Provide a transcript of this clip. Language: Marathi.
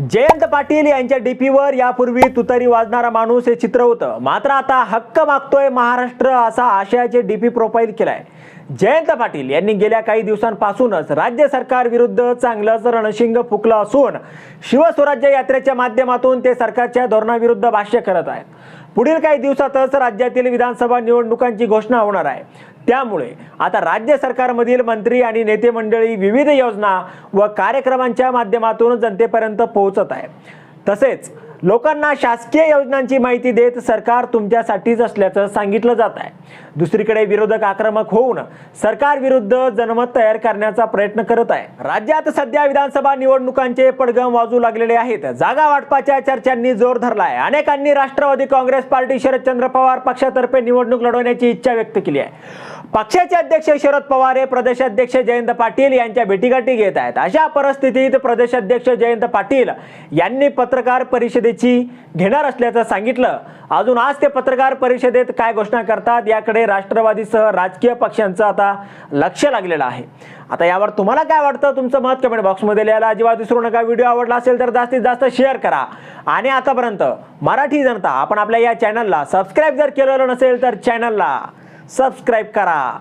जयंत पाटील यांच्या डीपीवर यापूर्वी तुतारी वाजणारा माणूस हे चित्र होतं. मात्र आता हक्क मागतोय महाराष्ट्र असा आशयाचे डीपी प्रोफाईल केलाय. जयंत पाटील यांनी गेल्या काही दिवसांपासूनच राज्य सरकार विरुद्ध चांगलंच रणशिंग फुकलं असून शिवस्वराज्य यात्रेच्या माध्यमातून ते सरकारच्या धोरणाविरुद्ध भाष्य करत आहेत. पुढील काही दिवसातच राज्यातील विधानसभा निवडणुकांची घोषणा होणार आहे. त्यामुळे आता राज्य सरकारमधील मंत्री आणि नेते मंडळी विविध योजना व कार्यक्रमांच्या माध्यमातून जनतेपर्यंत पोहोचत आहे तसेच लोकांना शासकीय योजनांची माहिती देत सरकार तुमच्यासाठीच असल्याचं सांगितलं जात आहे. दुसरीकडे विरोधक आक्रमक होऊन सरकार विरुद्ध जनमत तयार करण्याचा प्रयत्न करत आहे. राज्यात सध्या विधानसभा निवडणुकांचे पडगम वाजू लागलेले आहेत. जागा वाटपाच्या चर्चांनी जोर धरलाय. अनेकांनी राष्ट्रवादी काँग्रेस पार्टी शरदचंद्र पवार पक्षातर्फे निवडणूक लढवण्याची इच्छा व्यक्त केली आहे. पक्षाचे अध्यक्ष शरद पवार हे प्रदेशाध्यक्ष जयंत पाटील यांच्या भेटीगाठी घेत आहेत. अशा परिस्थितीत प्रदेशाध्यक्ष जयंत पाटील यांनी पत्रकार परिषदेची घेणार असल्याचं सांगितलं. अजून आज ते पत्रकार परिषदेत काय घोषणा करतात याकडे राष्ट्रवादीसह राजकीय पक्षांचं आता लक्ष लागलेलं आहे. आता यावर तुम्हाला काय वाटतं? तुमचं मत कमेंट बॉक्समध्ये लिहायला अजिबात विसरू नका. व्हिडिओ आवडला असेल तर जास्तीत जास्त शेअर करा. आणि आतापर्यंत मराठी जनता आपण आपल्या या चॅनलला सबस्क्राईब जर केलेलं नसेल तर चॅनलला सबस्क्राईब करा.